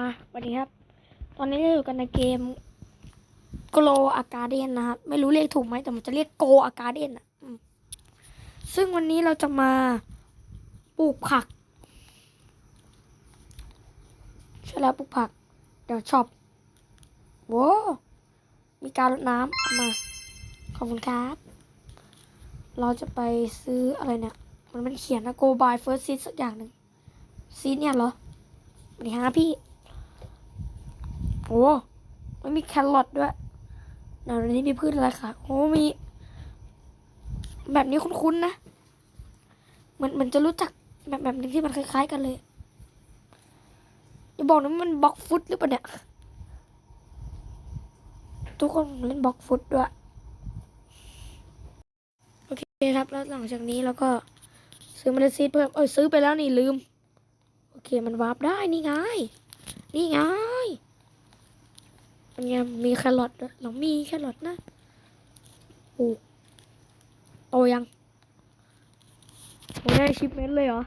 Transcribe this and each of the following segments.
มาสวัสดีครับ ตอนนี้เราอยู่กันในเกมโกลอาการเดนนะครับ ไม่รู้เรียกถูกไหมแต่มันจะเรียกโกอาการเดนอะซึ่งวันนี้เราจะมาปลูกผักใช่แล้วปลูกผัก เดี๋ยวช็อปโว้มีการรดน้ำมา ขอบคุณครับ เราจะไปซื้ออะไรเนี่ย มันเป็นเขียนนะโกบายเฟิร์สซีดสักอย่างหนึ่งซีดเนี่ยเหรอสวัฮะพี่ โอ้มันมีแครอทด้วยเดี๋ยวนี้มีพืชอะไรคะโอ้มี แบบนี้คุ้นๆนะ เหมือนเหมือนจะรู้จักแบบแบบนึงที่มันคล้าย ๆ กันเลยอย่าบอกนะมันบล็อกฟุตหรือเปล่าเนี่ย ทุกคนเล่นบล็อกฟุตด้วย โอเคครับ แล้วหลังจากนี้เราก็ซื้อมันลซีดเพิ่ม เออซื้อไปแล้วนี่ลืม โอเคมันวาร์ปได้นี่ไง นี่ไง เนี่ยมีแครอทด้วยเรามีแครอทนะโอ้โตยังโอ้ได้ชิปเมนต์เลยเหรอ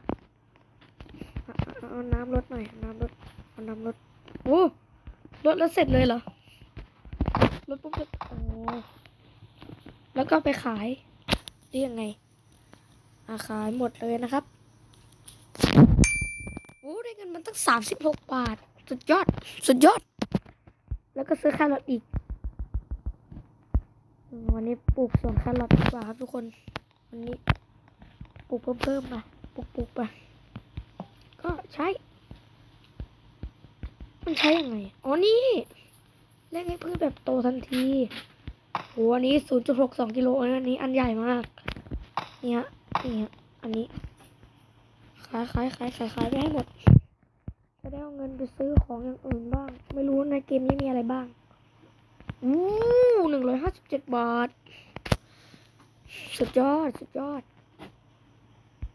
เอาน้ำลดหน่อยน้ำลดเอาน้ำลดโอ้ลดแล้วเสร็จเลยเหรอลดปุ๊บโอ้แล้วก็ไปขายได้ยังไงอาขายหมดเลยนะครับโอ้ได้เงินมันตั้งสามสิบหกบาท สุดยอด สุดยอด แล้วก็ซื้อแครอทอีก วันนี้ปลูกสวนแครอทดีกว่าครับทุกคน วันนี้ปลูกเพิ่มๆไปปลูกๆไปก็ใช้ มันใช้ยังไง อ๋อนี่เล่นให้พืชแบบโตทันทีโหอันนี้ศูนย์จุดหกสองกิโลอันนี้อันใหญ่มาก เนี่ยเนี่อันนี้ขายขายขายขายขายไปให้หมด ได้เอาเงินไปซื้อของอย่างอื่นบ้าง ไม่รู้ในเกมนี้มีอะไรบ้าง อู้หนึ่งร้อยห้าสิบเจ็ดบาท สุดยอด สุดยอด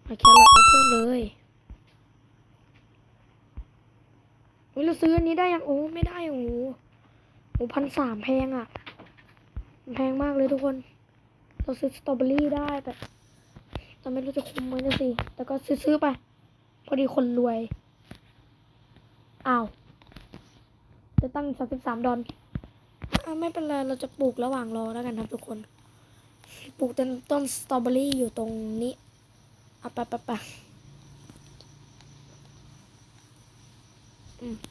ไอแครอทมาเพิ่มเลยเราซื้ออันนี้ได้ยังโอ้ไม่ได้โอ้โหพันสามแพงอะ แพงมากเลยทุกคน เราซื้อสตรอเบอรี่ได้แต่เราไม่รู้จะคุ้มไหมนะสิ แต่ก็ซื้อๆไป พอดีคนรวย อ้าว จะตั้งสามสิบสามดอนอไม่เป็นไร เราจะปลูกระหว่างรอแล้วกันครับทุกคน ปลูกต้นต้นสตรอเบอรี่อยู่ตรงนี้อะปะปะปะ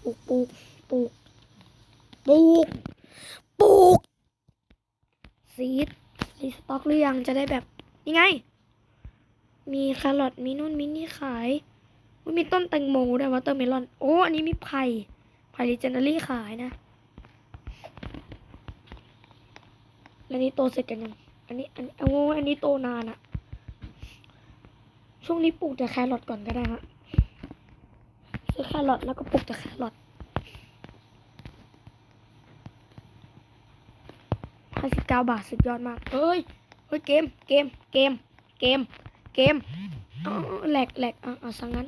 ปลูกปลูกปลูกปลูกปลูกซีดรีสต็อกหรือยังจะได้แบบยังไง มีแครอทมีนู่นมีนี่ขาย มีต้นแตงโมด้วยวอเตอร์เมลอน โอ้ อันนี้มีไผ่ไผ่ลิเจนเดอรี่ขายนะ แล้วนี้โตเสร็จกันยัง อันนี้ อันโอ้อันนี้โตนานอะช่วงนี้ปลูกแต่แครอทก่อนก็ได้ฮะซื้อแครอทแล้วก็ปลูกแต่แครอทห้าสิบเก้าบาทสุดยอดมาก เฮ้ย เฮ้ยเกม เกม เกม เกม เกม แหลกแหลกอะอะสังนั้น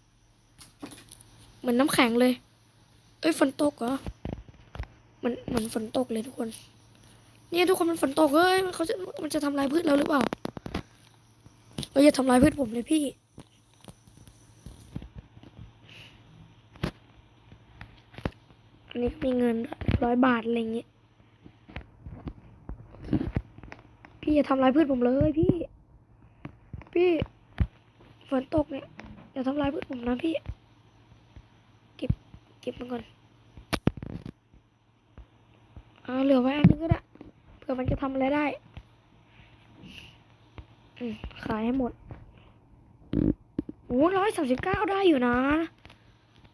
หมือนน้ำแข็งเลย เอ้ยฝนตกเหรอมันเหมือนฝนตกเลยทุกคน เนี่ยทุกคนมันฝนตกเฮ้ยมันเขาจะมันจะทำลายพืชเราหรือเปล่าเอ้ยอย่าทำลายพืชผมเลยพี่อันนี้มีเงินร้อยบาทอะไรเงี้ยพี่อย่าทำลายพืชผมเลยพี่ พี่ฝนตกเนี่ยอย่าทำลายพืชผมนะพี่ เก็บมันก่อนเอาเหลือไว้อันนึงก็ได้เผื่อมันจะทำอะไรได้อขายให้หมดโอ้ร้อยสามสิบเก้าได้อยู่นะ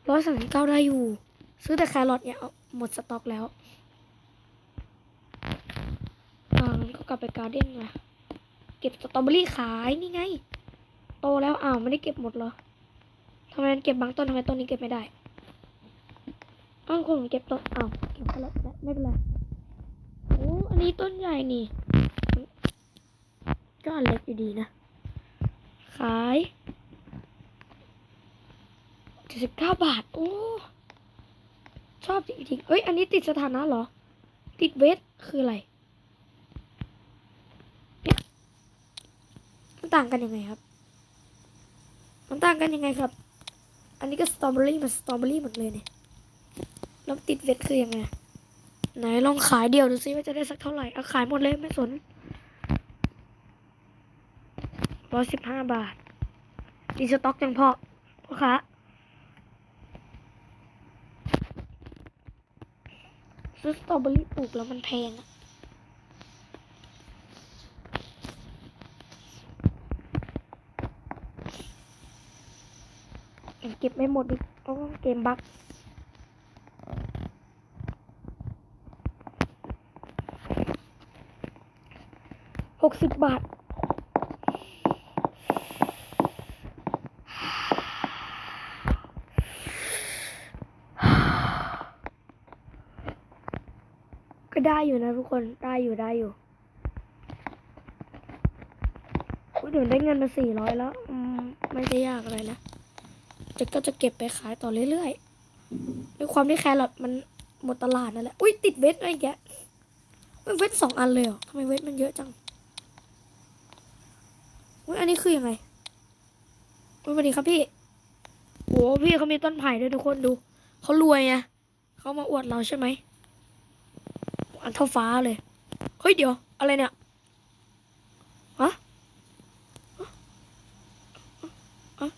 ร้อยสามสิบเก้าได้อยู่ ซื้อแต่แครอทเนี่ยหมดสต็อกแล้วอ่าก็กลับไปการ์เด้นมาเก็บสตรอเบอรี่ขายนี่ไง โตแล้วอ้าวไม่ได้เก็บหมดเหรอทำไมมันเก็บบางต้นทำไมต้นนี้เก็บไม่ได้ อ้าวคนผมเก็บต้นอ้าวเก็บไปแล้วไม่เป็นไรโอ้อันนี้ต้นใหญ่นี่ ก็อันเล็กอยู่ดีนะ ขายเจ็ดสิบเก้าบาท โอ้ ชอบจริงๆเอ้ย อันนี้ติดสถานะเหรอ ติดเวทคืออะไรเนี่ยมันต่างกันยังไงครับ มันต่างกันยังไงครับ อันนี้ก็สตรอเบอรี่มันสตรอเบอรี่หมดเลยเนี่ย แล้วติดเวทคือยังไงไหนลองขายเดียวดูซิว่าจะได้สักเท่าไหร่เอาขายหมดเลยไม่สนร้อยสิบห้าบาทมีสต็อกยังพอพ่อค้าซื้อสตรอเบอรี่ปลูกแล้วมันแพงอะยังเก็บไม่หมดอีกเพราะเกมบั๊ก หกสิบบาท ก็ได้อยู่นะทุกคน ได้อยู่ได้อยู่อุ๊ยเดี๋ยวได้เงินมาสี่ร้อยแล้ว ไม่ได้ยากอะไรนะจะก็จะเก็บไปขายต่อเรื่อยๆด้วยความที่แครอทมันหมดตลาดนั่นแหละ อุ้ยติดเวทอะไรแกะอุ๊ยเวทสองอันเลยเหรอทำไมเวทมันเยอะจัง อุ้ยอันนี้คือยังไงอุ้ยสวัสดีครับพี่โหพี่เขามีต้นไผ่ด้วยทุกคนดู เขารวยไงเขามาอวดเราใช่ไหม อันเท่าฟ้าเลย เฮ้ยเดี๋ยว อะไรเนี่ยฮะฮะ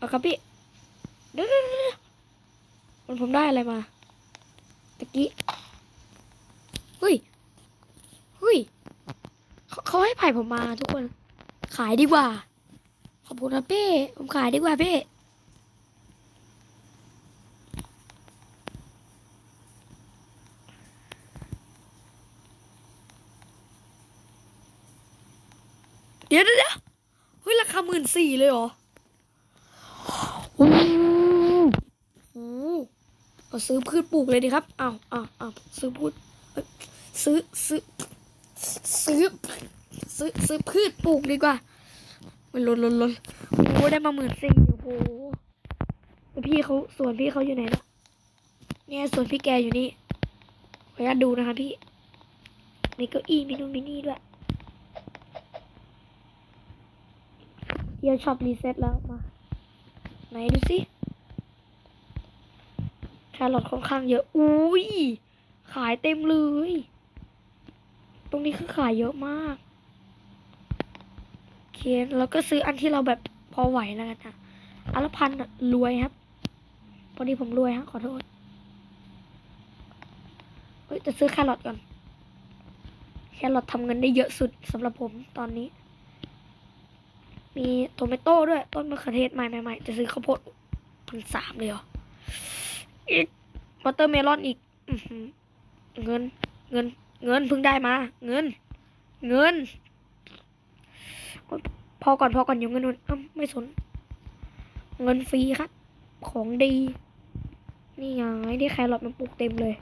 ฮะครับพี่เดี๋ยวเดี๋ยวเดี๋ยวมันผมได้อะไรมา ตะกี้ เฮ้ย เฮ้ย เขาเขาให้ไผ่ผมมาทุกคน ขายดีกว่า ขอบคุณนะพี่ ผมขายดีกว่าพี่เดี๋ยวเดี๋ยวเดี๋ยวเฮ้ย ราคาหมื่นสี่เลยเหรอ โอ้โหเอาซื้อพืชปลูกเลยดีครับ อ้าวอ้าวอ้าวซื้อพืชเอ้ยซื้อ ซื้อ ซื้อ ซื้อซื้อพืชปลูกดีกว่ามันลดลดลดโอ้ได้มาหมื่นสี่โอ้โหพี่เขาสวนพี่เขาอยู่ไหนล่ะเนี่ยสวนพี่แกอยู่นี่ขออนุญาตดูนะคะพี่มีเก้าอี้มีนู่นมีนี่ด้วยเดี๋ยวช็อปรีเซ็ตแล้วมาไหนดูสิแครอทค่อนข้างเยอะอุ้ยขายเต็มเลย ตรงนี้คือขายเยอะมาก เคแล้วก็ซื้ออันที่เราแบบพอไหวแล้วกันนะอัลพันรวยครับพอดีผมรวยฮะขอโทษเฮ้ยจะซื้อแครอทก่อน แครอททำเงินได้เยอะสุดสำหรับผมตอนนี้ มีโทเมโต้ด้วย ต้นมะเขือเทศใหม่ใหม่ๆจะซื้อข้าวโพดพันสามเลยเหรออีกวอเตอร์เมลอนอีกอเงิน เงิน เงินเพิ่งได้มา เงิน เงิน พอก่อนพอก่อนอยู่เงินนู่นอ้าไม่สน เงินฟรีครับ ของดี นี่ไงที่แครอทมันปลูกเต็มเลย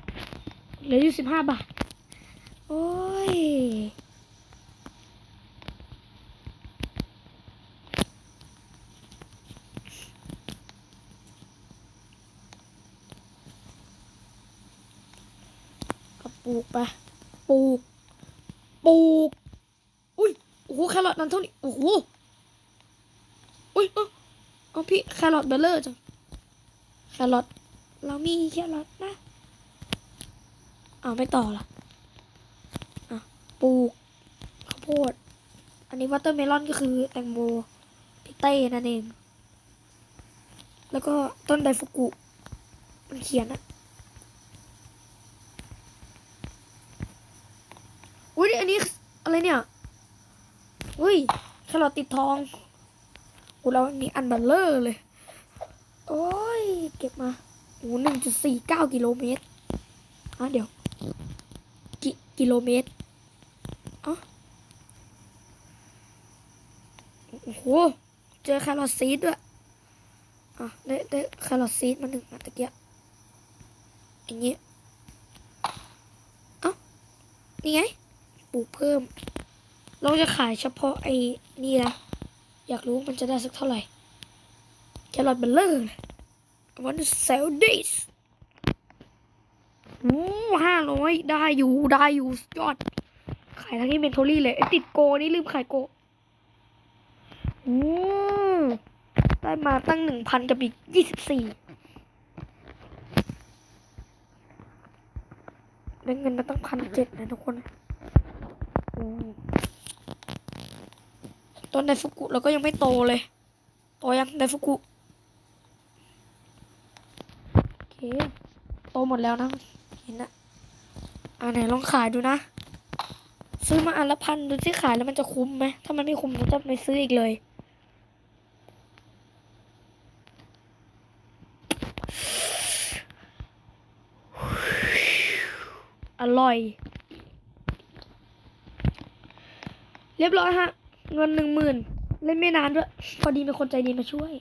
เหลืออยู่สิบห้าบาท โอ้ยก็ปลูกไปปลูก ปลูก โอ้โหแครอทนั้นเท่านี้โอ้โหอุ้ยเอาพี่แครอทเบลเลอร์จังแครอทเรามีแครอทนะเอาไม่ต่อละอะปลูกข้าวโพด อันนี้วอเตอร์เมลอนก็คือแตงโมพี่เต้นั่นเอง แล้วก็ต้นไดฟุกุมันเขียนอะอุ้ยอันนี้อะไรเนี่ย อุ้ยแครอทติดทองโอ้เรามีอันเบัลเลอร์เลย โอ้ย เก็บมาโอ้หนึ่งจุดสี่เก้ากิโลเมตรอะเดี๋ยว กิกิโลเมตรอ๋อโอ้โห เจอแครอทซีดด้วย อะ ได้ได้แครอทซีดมาหนึ่งอันตะเกียบอเคอย่างเงี้ยเอ้า นี่ไง ปลูกเพิ่ม เราจะขายเฉพาะไอ้นี่นะ อยากรู้ว่ามันจะได้สักเท่าไหร่แครอทเบลเลอร์ I want to sell this โอ้ห้าร้อยได้อยู่ได้อยู่ยอด ขายทั้งที่เมนทอรี่เลยติดโกนี่ลืมขายโกโอ้ได้มาตั้งหนึ่งพันกับอีกยี่สิบสี่ได้เงินมาตั้งพันเจ็ดนะทุกคนโอ้ ต้นไดฟุกุเราก็ยังไม่โตเลยโตยังไดฟุกุโอเคโตหมดแล้วนะเห็นนะอ่าไหนลองขายดูนะ ซื้อมาอันละพันดูสิขายแล้วมันจะคุ้มไหมถ้ามันไม่คุ้มเราจะไม่ซื้ออีกเลยอร่อย เรียบร้อยฮะ เงินหนึ่งหมื่นเล่นไม่นานด้วย พอดีมีคนใจดีมาช่วย